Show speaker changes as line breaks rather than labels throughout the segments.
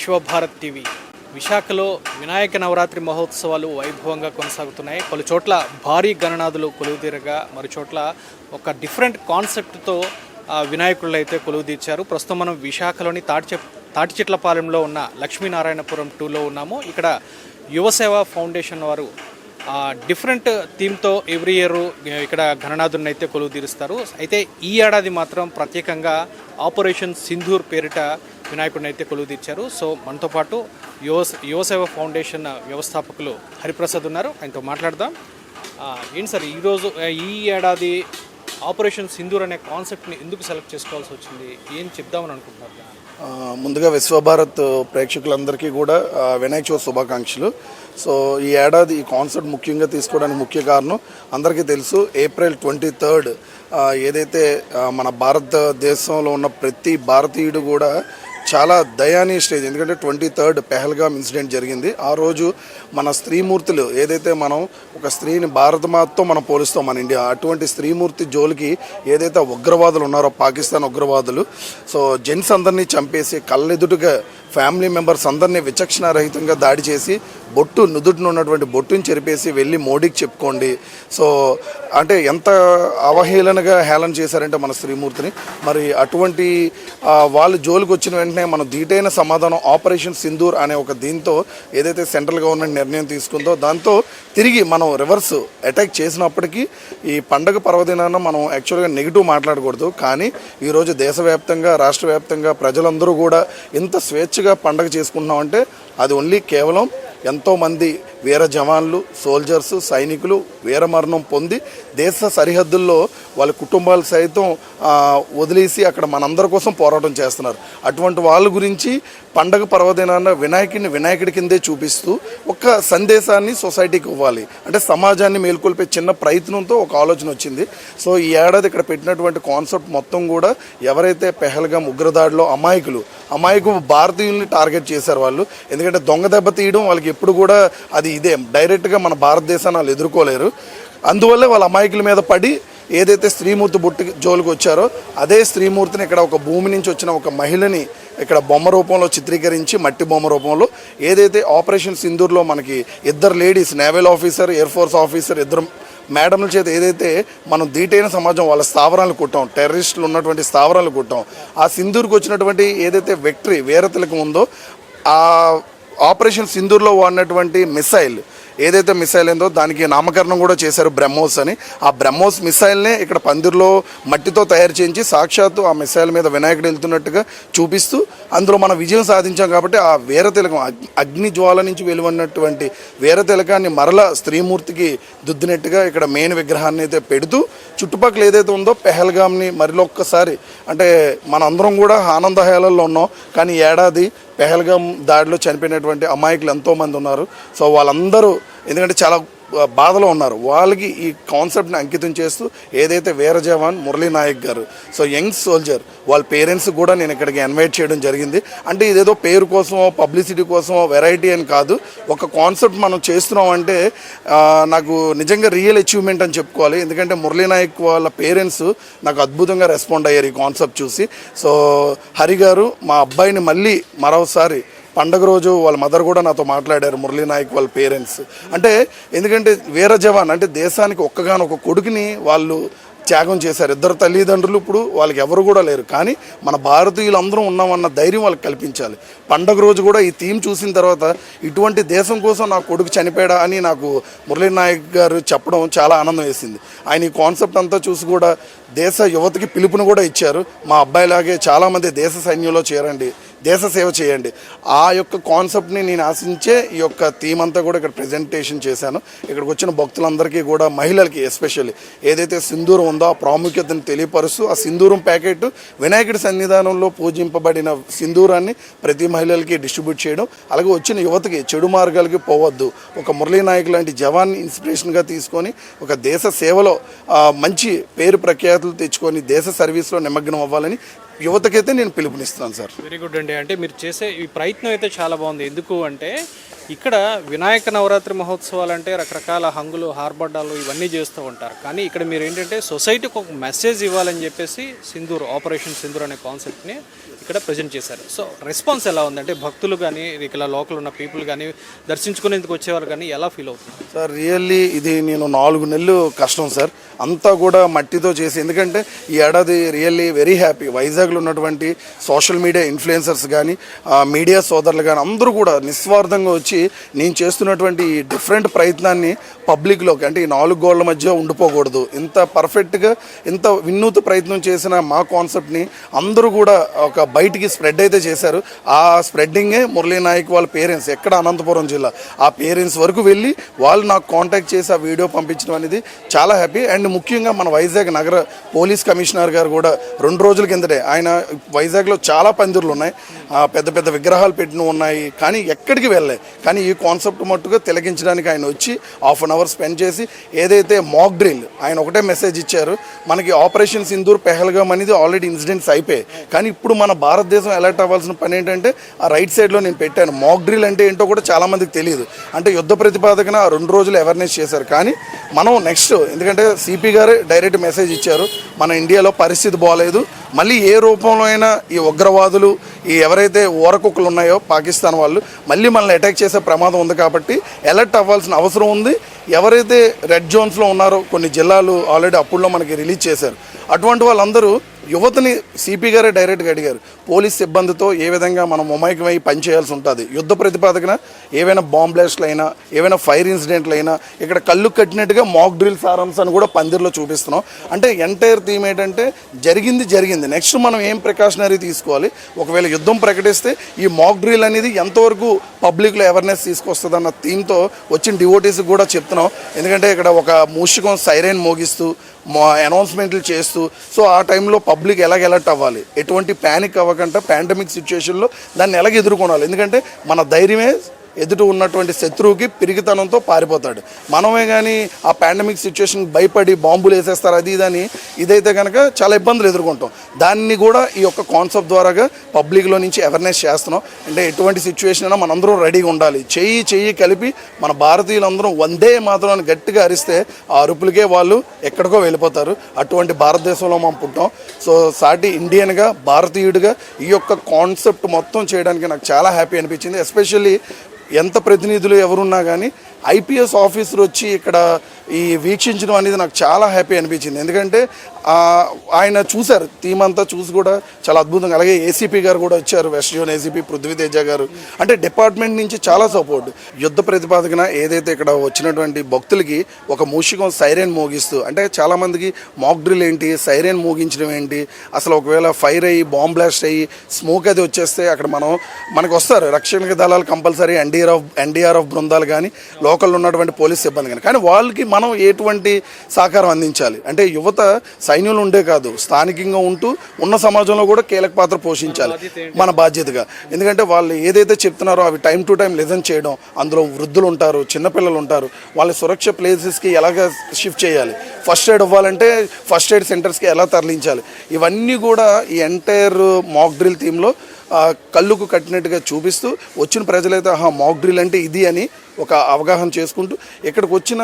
Vishwabharat TV. విశాఖలో వినాయక నవరాత్రి మహోత్సవాలు వైభవంగా కొనసాగుతున్నాయి. పలు చోట్ల భారీ గణనాథులు కొలువుదీరగా మరి చోట్ల ఒక డిఫరెంట్ కాన్సెప్ట్తో ఆ, వినాయకుళ్ళు అయితే కొలువు తీర్చారు ప్రస్తుతం మనం విశాఖలోని తాటి తాటిచెట్లపాలెంలో ఉన్న లక్ష్మీనారాయణపురం టూలో ఉన్నాము. ఇక్కడ యువసేవ ఫౌండేషన్ వారు డిఫరెంట్ థీమ్తో ఎవ్రీ ఇయర్ ఇక్కడ గణనాథుని అయితే కొలువు తీరుస్తారు అయితే ఈ ఏడాది మాత్రం ప్రత్యేకంగా ఆపరేషన్ సింధూర్ పేరిట వినాయకుడిని అయితే కొలువు తీర్చారు సో మనతో పాటు యువ యువసేవ ఫౌండేషన్ వ్యవస్థాపకులు హరిప్రసాద్ ఉన్నారు. ఆయనతో మాట్లాడదాం. ఏంటి సార్ ఈరోజు ఈ ఏడాది ఆపరేషన్ సింధూర్ అనే కాన్సెప్ట్ని ఎందుకు సెలెక్ట్ చేసుకోవాల్సి వచ్చింది? ఏం చెప్దామని అనుకుంటున్నారు
ముందుగా విశ్వభారత్ ప్రేక్షకులందరికీ కూడా వినాయక చవితి శుభాకాంక్షలు. సో ఈ ఏడాది ఈ కాన్సెప్ట్ ముఖ్యంగా తీసుకోవడానికి ముఖ్య కారణం అందరికీ తెలుసు ఏప్రిల్ ట్వంటీ థర్డ్ ఏదైతే మన భారతదేశంలో ఉన్న ప్రతి భారతీయుడు కూడా చాలా దయానీయ స్టేజ్. ఎందుకంటే ట్వంటీ థర్డ్ పెహల్గామ్ ఇన్సిడెంట్ జరిగింది. ఆ రోజు మన స్త్రీమూర్తులు ఏదైతే మనం ఒక స్త్రీని భారతమాతతో మనం పోలుస్తాం మన ఇండియా అటువంటి స్త్రీమూర్తి జోలికి ఏదైతే ఉగ్రవాదులు ఉన్నారో పాకిస్తాన్ ఉగ్రవాదులు సో జెంట్స్ అందరినీ చంపేసి కళ్ళెదుటుగా ఫ్యామిలీ మెంబర్స్ అందరినీ విచక్షణారహితంగా దాడి చేసి బొట్టు నుదుటిన ఉన్నటువంటి బొట్టుని చెరిపేసి వెళ్ళి మోడీకి చెప్పుకోండి. సో అంటే ఎంత అవహేళనగా హేళన చేశారంటే మన శ్రీమూర్తిని మరి అటువంటి వాళ్ళు జోలికి వచ్చిన వెంటనే మనం ధీటైన సమాధానం ఆపరేషన్ సింధూర్ అనే ఒక దీంతో ఏదైతే సెంట్రల్ గవర్నమెంట్ నిర్ణయం తీసుకుందో దాంతో తిరిగి మనం రివర్స్ అటాక్ చేసినప్పటికీ ఈ పండగ పర్వదినాన మనం యాక్చువల్గా నెగిటివ్ మాట్లాడకూడదు. కానీ ఈరోజు దేశవ్యాప్తంగా రాష్ట్ర వ్యాప్తంగా ప్రజలందరూ కూడా ఇంత స్వేచ్ఛగా పండగ చేసుకుంటున్నామంటే అది ఓన్లీ కేవలం ఎంతోమంది వీర జవాన్లు సోల్జర్స్ సైనికులు వీరమరణం పొంది దేశ సరిహద్దుల్లో వాళ్ళ కుటుంబాలు సైతం వదిలేసి అక్కడ మనందరి కోసం పోరాటం చేస్తున్నారు. అటువంటి వాళ్ళ గురించి పండగ పర్వదినాన వినాయకుడిని వినాయకుడి కిందే చూపిస్తూ ఒక సందేశాన్ని సొసైటీకి ఇవ్వాలి. అంటే సమాజాన్ని మేల్కొల్పే చిన్న ప్రయత్నంతో ఒక ఆలోచన వచ్చింది. సో ఈ ఏడాది ఇక్కడ పెట్టినటువంటి కాన్సెప్ట్ మొత్తం కూడా ఎవరైతే పెహల్గా ఉగ్రదాడిలో అమాయకులు అమాయకు భారతీయుల్ని టార్గెట్ చేశారు వాళ్ళు ఎందుకంటే దొంగ దెబ్బ తీయడం వాళ్ళకి ఎప్పుడు కూడా అది ఇదే. డైరెక్ట్గా మన భారతదేశాన్ని వాళ్ళు ఎదుర్కోలేరు. అందువల్లే వాళ్ళ అమాయకుల మీద పడి ఏదైతే స్త్రీమూర్తి బుట్టి జోలికి వచ్చారో అదే స్త్రీమూర్తిని ఇక్కడ ఒక భూమి నుంచి వచ్చిన ఒక మహిళని ఇక్కడ బొమ్మ రూపంలో చిత్రీకరించి మట్టి బొమ్మ రూపంలో ఏదైతే ఆపరేషన్ సింధూర్లో మనకి ఇద్దరు ladies naval officer air force officer ఇద్దరు మేడంల చేత ఏదైతే మనం దీటైన సమాజం వాళ్ళ స్థావరాలు కుట్టాం టెర్రరిస్టులు ఉన్నటువంటి స్థావరాలు కుట్టాం ఆ సింధూర్కి వచ్చినటువంటి ఏదైతే విక్టరీ వీరతిలకం ఉందో ఆ ఆపరేషన్ సింధూర్లో వాడినటువంటి మిసైల్ ఏదైతే మిసైల్ ఏందో దానికి నామకరణం కూడా చేశారు బ్రహ్మోస్ అని. ఆ బ్రహ్మోస్ మిసైల్నే ఇక్కడ పందిర్లో మట్టితో తయారు చేయించి సాక్షాత్తు ఆ మిసైల్ మీద వినాయకుడు వెళ్తున్నట్టుగా చూపిస్తూ అందులో మనం విజయం సాధించాం కాబట్టి ఆ వీరతిలకం అగ్ని జ్వాల నుంచి వెలువడినటువంటి వీరతిలకాన్ని మరల స్త్రీమూర్తికి దుద్దినట్టుగా ఇక్కడ మెయిన్ విగ్రహాన్ని అయితే పెడుతూ చుట్టుపక్కల ఏదైతే ఉందో పెహల్గామ్ని మరిలొక్కసారి అంటే మనందరం కూడా ఆనందహేళల్లో ఉన్నాం. కానీ ఏడాది పెహల్గాం దాడిలో చనిపోయినటువంటి అమాయకులు ఎంతోమంది ఉన్నారు. సో వాళ్ళందరూ ఎందుకంటే చాలా బాధలో ఉన్నారు. వాళ్ళకి ఈ కాన్సెప్ట్ని అంకితం చేస్తూ ఏదైతే వీర jawan Murali Naik garu so young soldier వాళ్ళ పేరెంట్స్ కూడా నేను ఇక్కడికి ఇన్వైట్ చేయడం జరిగింది. అంటే ఇదేదో పేరు కోసమో పబ్లిసిటీ కోసమో వెరైటీ అని కాదు. ఒక కాన్సెప్ట్ మనం చేస్తున్నాం అంటే నాకు నిజంగా రియల్ అచీవ్మెంట్ అని చెప్పుకోవాలి. ఎందుకంటే మురళీ నాయక్ వాళ్ళ పేరెంట్స్ నాకు అద్భుతంగా రెస్పాండ్ అయ్యారు ఈ కాన్సెప్ట్ చూసి. సో హరి గారు మా అబ్బాయిని మళ్ళీ మరోసారి పండగ రోజు వాళ్ళ మదర్ కూడా నాతో మాట్లాడారు మురళీ నాయక్ వాళ్ళ పేరెంట్స్. అంటే ఎందుకంటే వీర జవాన్ అంటే దేశానికి ఒక్కగానొక్క కొడుకుని వాళ్ళు త్యాగం చేశారు. ఇద్దరు తల్లిదండ్రులు ఇప్పుడు వాళ్ళకి ఎవరు కూడా లేరు. కానీ మన భారతీయులందరూ ఉన్నామన్న ధైర్యం వాళ్ళకి కల్పించాలి. పండగ రోజు కూడా ఈ థీమ్ చూసిన తర్వాత ఇటువంటి దేశం కోసం నా కొడుకు చనిపోయాడా అని నాకు మురళీ నాయక్ గారు చెప్పడం చాలా ఆనందం వేసింది. ఆయన ఈ కాన్సెప్ట్ అంతా చూసి కూడా దేశ యువతకి పిలుపుని కూడా ఇచ్చారు. మా అబ్బాయిలాగే చాలామంది దేశ సైన్యంలో చేరండి. దేశ సేవ చేయండి. ఆ యొక్క కాన్సెప్ట్ని నేను ఆశించే ఈ యొక్క థీమ్ అంతా కూడా ఇక్కడ ప్రజెంటేషన్ చేశాను. ఇక్కడికి వచ్చిన భక్తులందరికీ కూడా మహిళలకి ఎస్పెషల్లీ ఏదైతే సింధూరం ఉందో ఆ ప్రాముఖ్యతను తెలియపరుస్తూ ఆ సింధూరం ప్యాకెట్ వినాయకుడి సన్నిధానంలో పూజింపబడిన సింధూరాన్ని ప్రతి మహిళలకి డిస్ట్రిబ్యూట్ చేయడం అలాగే వచ్చిన యువతకి చెడు మార్గాలకి పోవద్దు. ఒక మురళీ నాయక్ లాంటి జవాన్ని ఇన్స్పిరేషన్గా తీసుకొని ఒక దేశ సేవలో మంచి పేరు ప్రఖ్యాతులు తెచ్చుకొని దేశ సర్వీస్లో నిమగ్నం అవ్వాలని యువతకైతే నేను పిలుపునిస్తాను సార్.
వెరీ గుడ్ అండి. అంటే మీరు చేసే ఈ ప్రయత్నం అయితే చాలా బాగుంది. ఎందుకు అంటే ఇక్కడ వినాయక నవరాత్రి మహోత్సవాలు అంటే రకరకాల హంగులు హార్బడ్డాలు ఇవన్నీ చేస్తూ ఉంటారు. కానీ ఇక్కడ మీరు ఏంటంటే సొసైటీకి ఒక మెసేజ్ ఇవ్వాలని చెప్పేసి సింధూర్ ఆపరేషన్ సింధూర్ అనే కాన్సెప్ట్ని ఇక్కడ ప్రజెంట్ చేశారు. సో రెస్పాన్స్ ఎలా ఉందంటే భక్తులు కానీ ఇక్కడ లోకల్ ఉన్న పీపుల్ కానీ దర్శించుకునేందుకు వచ్చేవారు కానీ ఎలా ఫీల్ అవుతుంది
సార్ రియల్లీ ఇది నేను నాలుగు నెలలు కష్టం సార్. అంతా కూడా మట్టితో చేసి ఎందుకంటే ఈ ఏడాది రియల్లీ వెరీ హ్యాపీ వైజాగ్లో ఉన్నటువంటి సోషల్ మీడియా ఇన్ఫ్లుయెన్సర్స్ కానీ మీడియా సోదరులు కానీ అందరూ కూడా నిస్వార్థంగా వచ్చి నేను చేస్తున్నటువంటి ఈ డిఫరెంట్ ప్రయత్నాన్ని పబ్లిక్లోకి అంటే ఈ నాలుగు గోళ్ళ మధ్య ఉండిపోకూడదు. ఇంత పర్ఫెక్ట్గా ఇంత వినూత ప్రయత్నం చేసిన మా కాన్సెప్ట్ని అందరూ కూడా ఒక బయటికి స్ప్రెడ్ అయితే చేశారు. ఆ స్ప్రెడ్డింగే మురళీ నాయక్ వాళ్ళ పేరెంట్స్ ఎక్కడ అనంతపురం జిల్లా. ఆ పేరెంట్స్ వరకు వెళ్ళి వాళ్ళు నాకు కాంటాక్ట్ చేసి ఆ వీడియో పంపించడం అనేది చాలా హ్యాపీ అండ్ ముఖ్యంగా మన వైజాగ్ నగర పోలీస్ కమిషనర్ గారు కూడా రెండు రోజుల కిందటే ఆయన వైజాగ్లో చాలా పందిర్లు ఉన్నాయి. ఆ, పెద్ద పెద్ద విగ్రహాలు పెట్టిన ఉన్నాయి. కానీ ఎక్కడికి వెళ్ళాయి కానీ ఈ కాన్సెప్ట్ మట్టుగా తిలకించడానికి ఆయన వచ్చి హాఫ్ అన్ అవర్ స్పెండ్ చేసి ఏదైతే మాక్ డ్రిల్ ఆయన ఒకటే మెసేజ్ ఇచ్చారు. మనకి ఆపరేషన్ సింధూర్ పెహల్గామ్ అనేది ఆల్రెడీ ఇన్సిడెంట్స్ అయిపోయాయి. కానీ ఇప్పుడు మన భారతదేశం అలర్ట్ అవ్వాల్సిన పని ఏంటంటే ఆ రైట్ సైడ్లో నేను పెట్టాను. మాక్ డ్రిల్ అంటే ఏంటో కూడా చాలామందికి తెలియదు. అంటే యుద్ధ ప్రతిపాదకన ఆ రెండు రోజులు అవేర్నెస్ చేశారు. కానీ మనం నెక్స్ట్ ఎందుకంటే సిపి గారే డైరెక్ట్ మెసేజ్ ఇచ్చారు. మన ఇండియాలో పరిస్థితి బాగాలేదు మళ్ళీ ఏ రూపంలో అయినా ఈ ఉగ్రవాదులు ఈ ఎవరైతే ఓరకుక్కలు ఉన్నాయో పాకిస్తాన్ వాళ్ళు మళ్ళీ మనల్ని అటాక్ చేసే ప్రమాదం ఉంది కాబట్టి అలర్ట్ అవ్వాల్సిన అవసరం ఉంది. ఎవరైతే రెడ్ జోన్స్లో ఉన్నారో కొన్ని జిల్లాలు ఆల్రెడీ అప్పుడులో మనకి రిలీజ్ చేశారు. అటువంటి వాళ్ళందరూ యువతని సిపి గారే డైరెక్ట్గా అడిగారు. పోలీస్ సిబ్బందితో ఏ విధంగా మనం మమైకమై పనిచేయాల్సి ఉంటుంది? యుద్ధ ప్రతిపాదకన ఏవైనా బాంబ్ బ్లాస్ట్లు అయినా ఏవైనా ఫైర్ ఇన్సిడెంట్లు అయినా ఇక్కడ కళ్ళు కట్టినట్టుగా మాక్ డ్రిల్ ఫారమ్స్ అని కూడా పందిర్లో చూపిస్తున్నాం. అంటే ఎంటైర్ థీమ్ ఏంటంటే జరిగింది జరిగింది. నెక్స్ట్ మనం ఏం ప్రికాషనరీ తీసుకోవాలి? ఒకవేళ యుద్ధం ప్రకటిస్తే ఈ మాక్ డ్రిల్ అనేది ఎంతవరకు పబ్లిక్లో అవేర్నెస్ తీసుకొస్తుంది అన్న థీమ్తో వచ్చిన డివోటీస్కి కూడా చెప్తున్నాం. ఎందుకంటే ఇక్కడ ఒక మూషికం సైరైన్ మోగిస్తూ అనౌన్స్మెంట్లు చేస్తూ సో ఆ టైంలో పబ్లిక్ ఎలాగ ఎలర్ట్ అవ్వాలి? ఎటువంటి ప్యానిక్ అవ్వకుండా పాండమిక్ సిచ్యువేషన్లో దాన్ని ఎలాగ ఎదుర్కొనాలి? ఎందుకంటే మన ధైర్యమే ఎదుట ఉన్నటువంటి శత్రువుకి పిరిగితనంతో పారిపోతాడు. మనమే కానీ ఆ పాండమిక్ సిచ్యువేషన్ భయపడి బాంబులు వేసేస్తారు అది ఇదని ఇదైతే కనుక చాలా ఇబ్బందులు ఎదుర్కొంటాం. దాన్ని కూడా ఈ యొక్క కాన్సెప్ట్ ద్వారాగా పబ్లిక్లో నుంచి అవేర్నెస్ చేస్తున్నాం. అంటే ఎటువంటి సిచ్యువేషన్ అయినా మనందరం రెడీగా ఉండాలి. చెయ్యి చెయ్యి కలిపి మన భారతీయులందరం వందే మాత్రం గట్టిగా అరిస్తే ఆ అరుపులకే వాళ్ళు ఎక్కడికో వెళ్ళిపోతారు. అటువంటి భారతదేశంలో మనం పుట్టాం. సో సాటి ఇండియన్గా భారతీయుడిగా ఈ యొక్క కాన్సెప్ట్ మొత్తం చేయడానికి నాకు చాలా హ్యాపీ అనిపించింది. ఎస్పెషల్లీ ఎంత ప్రతినిధులు ఎవరున్నా కానీ ఐపీఎస్ ఆఫీసర్ వచ్చి ఇక్కడ ఈ వీక్షించడం అనేది నాకు చాలా హ్యాపీ అనిపించింది. ఎందుకంటే ఆయన చూశారు. థీమ్ అంతా చూసి కూడా చాలా అద్భుతంగా అలాగే ఏసీపీ గారు కూడా వచ్చారు వెస్ట్ జోన్ ఏసీపీ పృథ్వీతేజ గారు. అంటే డిపార్ట్మెంట్ నుంచి చాలా సపోర్ట్. యుద్ధ ప్రతిపాదకన ఏదైతే ఇక్కడ వచ్చినటువంటి భక్తులకి ఒక మూషికం సైరెన్ మోగిస్తూ అంటే చాలామందికి మాక్ డ్రిల్ ఏంటి సైరెన్ మోగించడం ఏంటి అసలు ఒకవేళ ఫైర్ అయ్యి బాంబ్ బ్లాస్ట్ అయ్యి స్మోక్ అది వచ్చేస్తే అక్కడ మనం మనకు వస్తారు. రక్షణ దళాలు కంపల్సరీ ఎన్డీఆర్ఎఫ్ ఎన్డీఆర్ఎఫ్ బృందాలు కానీ లోకల్లో ఉన్నటువంటి పోలీస్ సిబ్బంది కానీ. కానీ వాళ్ళకి మన ఎటువంటి సహకారం అందించాలి? అంటే యువత సైన్యంలో ఉండే కాదు స్థానికంగా ఉంటూ ఉన్న సమాజంలో కూడా కీలక పాత్ర పోషించాలి మన బాధ్యతగా. ఎందుకంటే వాళ్ళు ఏదైతే చెప్తున్నారో అవి టైం టు టైం లిజన్ చేయడం అందులో వృద్ధులు ఉంటారు చిన్నపిల్లలు ఉంటారు వాళ్ళ సురక్ష ప్లేసెస్కి ఎలాగ షిఫ్ట్ చేయాలి? ఫస్ట్ ఎయిడ్ ఇవ్వాలంటే ఫస్ట్ ఎయిడ్ సెంటర్స్కి ఎలా తరలించాలి? ఇవన్నీ కూడా ఈ ఎంటైర్ మాక్ డ్రిల్ థీమ్లో కళ్ళుకు కట్టినట్టుగా చూపిస్తూ వచ్చిన ప్రజలైతే ఆహా మాక్ డ్రిల్ అంటే ఇది అని ఒక అవగాహన చేసుకుంటూ ఇక్కడికి వచ్చిన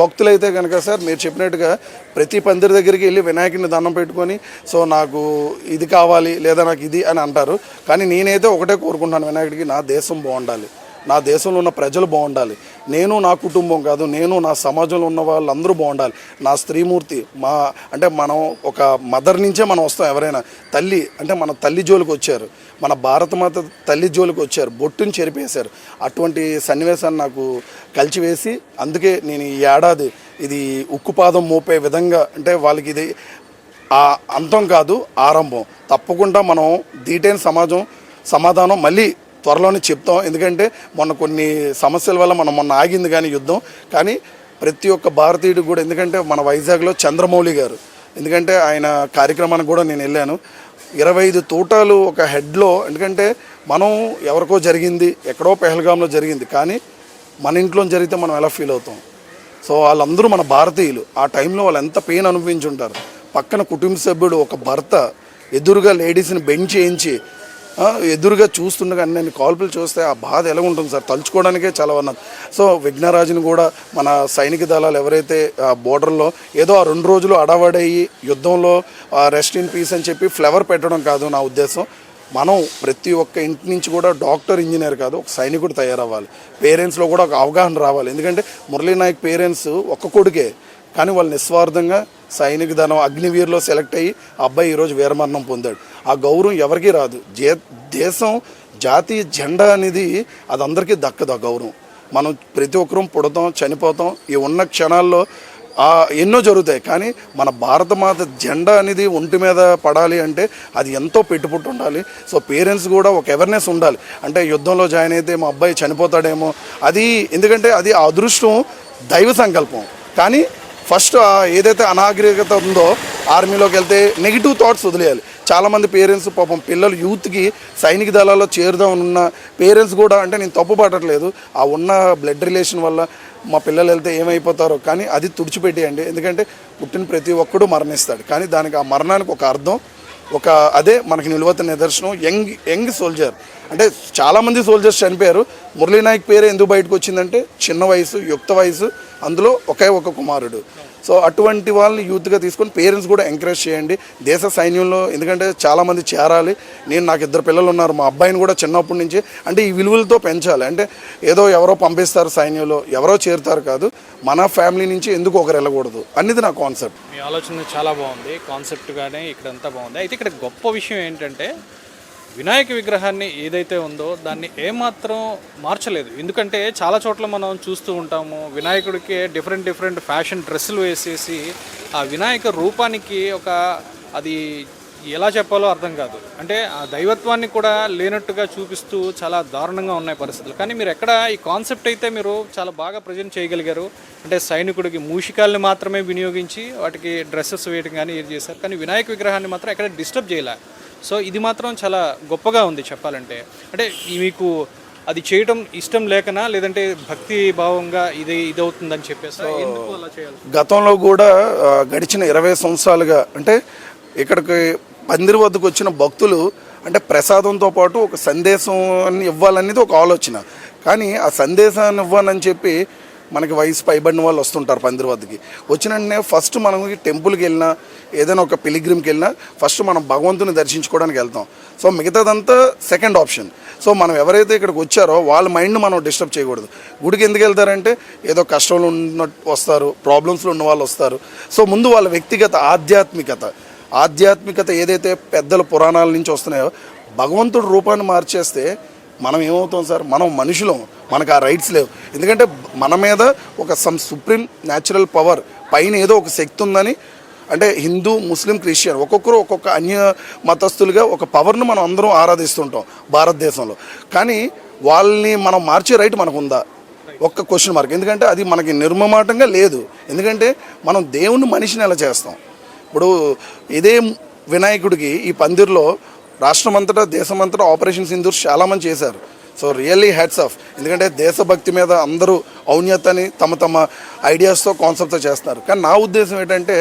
భక్తులైతే కనుక సార్ మీరు చెప్పినట్టుగా ప్రతి పందిరి దగ్గరికి వెళ్ళి వినాయకుడిని దండం పెట్టుకొని సో నాకు ఇది కావాలి లేదా నాకు ఇది అని అంటారు. కానీ నేనైతే ఒకటే కోరుకుంటాను వినాయకుడికి నా దేశం బాగుండాలి. నా దేశంలో ఉన్న ప్రజలు బాగుండాలి. నేను నా కుటుంబం కాదు నేను నా సమాజంలో ఉన్న వాళ్ళందరూ బాగుండాలి. నా స్త్రీమూర్తి మా అంటే మనం ఒక మదర్ నుంచే మనం వస్తాం ఎవరైనా. తల్లి అంటే మన తల్లి జోలికి వచ్చారు. మన భారతమాత తల్లి జోలికి వచ్చారు. బొట్టుని చెరిపేశారు. అటువంటి సన్నివేశాన్ని నాకు కలిచివేసి అందుకే నేను ఈ ఏడాది ఇది ఉక్కుపాదం మోపే విధంగా అంటే వాళ్ళకి ఇది ఆ అంతం కాదు ఆరంభం. తప్పకుండా మనం దీటైన సమాజం సమాధానం మళ్ళీ త్వరలోనే చెప్తాం. ఎందుకంటే మొన్న కొన్ని సమస్యల వల్ల మనం మొన్న ఆగింది కానీ యుద్ధం. కానీ ప్రతి ఒక్క భారతీయుడు కూడా ఎందుకంటే మన వైజాగ్లో చంద్రమౌళి గారు ఎందుకంటే ఆయన కార్యక్రమానికి కూడా నేను వెళ్ళాను. ఇరవై ఐదు తోటాలు ఒక హెడ్లో ఎందుకంటే మనం ఎవరికో జరిగింది ఎక్కడో పెహల్గాంలో జరిగింది కానీ మన ఇంట్లో జరిగితే మనం ఎలా ఫీల్ అవుతాం? సో వాళ్ళందరూ మన భారతీయులు. ఆ టైంలో వాళ్ళు ఎంత పెయిన్ అనుభవించి ఉంటారు పక్కన కుటుంబ సభ్యుడు ఒక భర్త ఎదురుగా లేడీస్ని బెంచ్ చేయించి ఎదురుగా చూస్తుండగా నేను కాల్పులు చూస్తే ఆ బాధ ఎలా ఉంటుంది సార్? తలుచుకోవడానికే చాలా ఉన్నది సో విఘ్నరాజుని కూడా మన సైనిక దళాలు ఎవరైతే ఆ బోర్డర్లో ఏదో ఆ రెండు రోజులు అడవడయ్యి యుద్ధంలో రెస్ట్ ఇన్ పీస్ అని చెప్పి ఫ్లవర్ పెట్టడం కాదు నా ఉద్దేశం. మనం ప్రతి ఒక్క ఇంటి నుంచి కూడా డాక్టర్ ఇంజనీర్ కాదు ఒక సైనికుడు తయారవ్వాలి. పేరెంట్స్లో కూడా ఒక అవగాహన రావాలి. ఎందుకంటే మురళీ నాయక్ పేరెంట్స్ ఒక్క కొడుకే. కానీ వాళ్ళు నిస్వార్థంగా సైనిక దళం అగ్నివీర్లో సెలెక్ట్ అయ్యి అబ్బాయి ఈరోజు వీరమరణం పొందాడు. ఆ గౌరవం ఎవరికీ రాదు. జే దేశం జాతీయ జెండా అనేది అది అందరికీ దక్కదు ఆ గౌరవం. మనం ప్రతి ఒక్కరూ పుడతాం చనిపోతాం ఈ ఉన్న క్షణాల్లో ఎన్నో జరుగుతాయి. కానీ మన భారత మాత జెండా అనేది ఒంటి మీద పడాలి అంటే అది ఎంతో పెట్టుబుట్టు ఉండాలి. సో పేరెంట్స్ కూడా ఒక అవేర్నెస్ ఉండాలి. అంటే యుద్ధంలో జాయిన్ అయితే మా అబ్బాయి చనిపోతాడేమో అది ఎందుకంటే అది ఆ అదృష్టం దైవ సంకల్పం. కానీ ఫస్ట్ ఏదైతే అనాగరికత ఉందో ఆర్మీలోకి వెళ్తే నెగిటివ్ థాట్స్ వదిలేయాలి. చాలామంది పేరెంట్స్ పాపం పిల్లలు యూత్కి సైనిక దళాల్లో చేరుదాం ఉన్న పేరెంట్స్ కూడా అంటే నేను తప్పు పడట్లేదు ఆ ఉన్న బ్లడ్ రిలేషన్ వల్ల మా పిల్లలు వెళ్తే ఏమైపోతారో కానీ అది తుడిచిపెట్టేయండి. ఎందుకంటే పుట్టిన ప్రతి ఒక్కడు మరణిస్తాడు. కానీ దానికి ఆ మరణానికి ఒక అర్థం ఒక అదే మనకి నిలువత నిదర్శనం యంగ్ యంగ్ సోల్జర్. అంటే చాలామంది సోల్జర్స్ చనిపోయారు. మురళీనాయక్ పేరు ఎందుకు బయటకు వచ్చిందంటే చిన్న వయసు యుక్త వయసు అందులో ఒకే ఒక కుమారుడు. సో అటువంటి వాళ్ళని యూత్గా తీసుకొని పేరెంట్స్ కూడా ఎంకరేజ్ చేయండి. దేశ సైన్యంలో ఎందుకంటే చాలామంది చేరాలి. నేను నాకు ఇద్దరు పిల్లలు ఉన్నారు. మా అబ్బాయిని కూడా చిన్నప్పటి నుంచి అంటే ఈ విలువలతో పెంచాలి. అంటే ఏదో ఎవరో పంపిస్తారు సైన్యంలో ఎవరో చేరుతారు కాదు. మన ఫ్యామిలీ నుంచి ఎందుకు ఒకరు వెళ్ళకూడదు? అనేది నా కాన్సెప్ట్
మీ ఆలోచన చాలా బాగుంది. కాన్సెప్ట్ కానీ ఇక్కడంతా బాగుంది. అయితే ఇక్కడ గొప్ప విషయం ఏంటంటే వినాయక విగ్రహాన్ని ఏదైతే ఉందో దాన్ని ఏమాత్రం మార్చలేదు. ఎందుకంటే చాలా చోట్ల మనం చూస్తూ ఉంటాము వినాయకుడికి డిఫరెంట్ డిఫరెంట్ ఫ్యాషన్ డ్రెస్సులు వేసేసి ఆ వినాయక రూపానికి ఒక అది ఎలా చెప్పాలో అర్థం కాదు. అంటే ఆ దైవత్వాన్ని కూడా లేనట్టుగా చూపిస్తూ చాలా దారుణంగా ఉన్నాయి పరిస్థితులు. కానీ మీరు ఎక్కడ ఈ కాన్సెప్ట్ అయితే మీరు చాలా బాగా ప్రజెంట్ చేయగలిగారు. అంటే సైనికుడికి మూషికాల్ని మాత్రమే వినియోగించి వాటికి డ్రెస్సెస్ వేయడం కానీ ఏది చేశారు. కానీ వినాయక విగ్రహాన్ని మాత్రం ఎక్కడ డిస్టర్బ్ చేయలే. సో ఇది మాత్రం చాలా గొప్పగా ఉంది చెప్పాలంటే. అంటే మీకు అది చేయటం ఇష్టం లేకనా? లేదంటే భక్తి భావంగా ఇది ఇదవుతుందని చెప్పేసి ఎందుకు అలా చేయాలి?
గతంలో కూడా గడిచిన ఇరవై సంవత్సరాలుగా అంటే ఇక్కడికి పందిరి వద్దకు వచ్చిన భక్తులు అంటే ప్రసాదంతో పాటు ఒక సందేశం ఇవ్వాలనేది ఒక ఆలోచన. కానీ ఆ సందేశాన్ని ఇవ్వాలని చెప్పి మనకి వయసు పైబడిన వాళ్ళు వస్తుంటారు పందిరి వద్దకి వచ్చిన వెంటనే ఫస్ట్ మనం టెంపుల్కి వెళ్ళినా ఏదైనా ఒక పిలిగ్రిమ్కి వెళ్ళినా ఫస్ట్ మనం భగవంతుని దర్శించుకోవడానికి వెళ్తాం. సో మిగతాదంతా సెకండ్ ఆప్షన్ సో మనం ఎవరైతే ఇక్కడికి వచ్చారో వాళ్ళ మైండ్ మనం డిస్టర్బ్ చేయకూడదు. గుడికి ఎందుకు వెళ్తారంటే ఏదో కష్టంలో ఉన్న వస్తారు ప్రాబ్లమ్స్లో ఉన్న వాళ్ళు వస్తారు. సో ముందు వాళ్ళ వ్యక్తిగత ఆధ్యాత్మికత. ఆధ్యాత్మికత ఏదైతే పెద్దల పురాణాల నుంచి వస్తున్నాయో భగవంతుడు రూపాన్ని మార్చేస్తే మనం ఏమవుతాం సార్? మనం మనుషులం. మనకు ఆ రైట్స్ లేవు. ఎందుకంటే మన మీద ఒక సమ్ సుప్రీం న్యాచురల్ పవర్ పైన ఏదో ఒక శక్తి ఉందని అంటే హిందూ ముస్లిం క్రిస్టియన్ ఒక్కొక్కరు ఒక్కొక్క అన్య మతస్థులుగా ఒక పవర్ను మనం అందరం ఆరాధిస్తుంటాం భారతదేశంలో. కానీ వాళ్ళని మనం మార్చే రైట్ మనకు ఉందా? ఒక్క క్వశ్చన్ మార్క్ ఎందుకంటే అది మనకి నిర్మమాటంగా లేదు. ఎందుకంటే మనం దేవుణ్ణి మనిషిని ఎలా చేస్తాం? ఇప్పుడు ఇదే వినాయకుడికి ఈ పందిర్లో రాష్ట్రమంతటా దేశమంతటా ఆపరేషన్ సింధూర్ చాలామంది చేశారు. సో రియల్లీ హ్యాట్స్ ఆఫ్ ఎందుకంటే దేశభక్తి మీద అందరూ ఔన్నతని తమ తమ ఐడియాస్తో కాన్సెప్ట్తో చేస్తున్నారు. కానీ నా ఉద్దేశం ఏంటంటే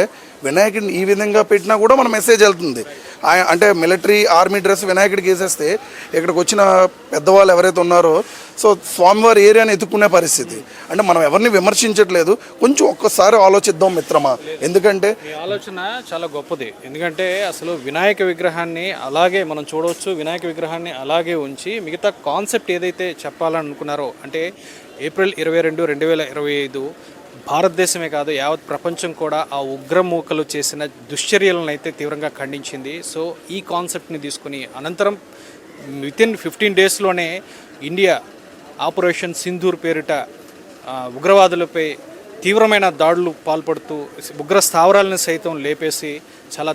వినాయకుడిని ఈ విధంగా పెట్టినా కూడా మన మెసేజ్ వెళ్తుంది. అంటే మిలిటరీ ఆర్మీ డ్రెస్ వినాయకుడికి వేసేస్తే ఇక్కడికి వచ్చిన పెద్దవాళ్ళు ఎవరైతే ఉన్నారో సో స్వామివారి ఏరియాని ఎత్తుక్కునే పరిస్థితి. అంటే మనం ఎవరిని విమర్శించట్లేదు. కొంచెం ఒక్కసారి ఆలోచిద్దాం మిత్రమా. ఎందుకంటే
ఆలోచన చాలా గొప్పది. ఎందుకంటే అసలు వినాయక విగ్రహాన్ని అలాగే మనం చూడవచ్చు. వినాయక విగ్రహాన్ని అలాగే ఉంచి మిగతా కాన్సెప్ట్ ఏదైతే చెప్పాలనుకున్నారో అంటే ఏప్రిల్ ఇరవై రెండు రెండు వేల ఇరవై ఐదు భారతదేశమే కాదు యావత్ ప్రపంచం కూడా ఆ ఉగ్రమూకలు చేసిన దుశ్చర్యలను అయితే తీవ్రంగా ఖండించింది. సో ఈ కాన్సెప్ట్ని తీసుకుని అనంతరం విత్ ఇన్ ఫిఫ్టీన్ డేస్లోనే ఇండియా ఆపరేషన్ సింధూర్ పేరిట ఉగ్రవాదులపై తీవ్రమైన దాడులు పాల్పడుతూ ఉగ్ర స్థావరాలను సైతం లేపేసి చాలా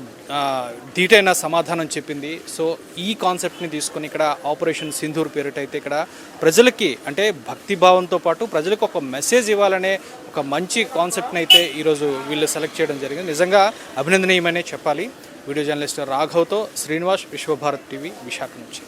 ధీటైన సమాధానం చెప్పింది. సో ఈ కాన్సెప్ట్ని తీసుకొని ఇక్కడ ఆపరేషన్ సింధూర్ పేరిటైతే అయితే ఇక్కడ ప్రజలకి అంటే భక్తి భావంతో పాటు ప్రజలకు ఒక మెసేజ్ ఇవ్వాలనే ఒక మంచి కాన్సెప్ట్ని అయితే ఈరోజు వీళ్ళు సెలెక్ట్ చేయడం జరిగింది. నిజంగా అభినందనీయమనే చెప్పాలి. వీడియో జర్నలిస్ట్ రాఘవ్తో శ్రీనివాస్ విశ్వభారత్ టీవీ విశాఖ నుంచి.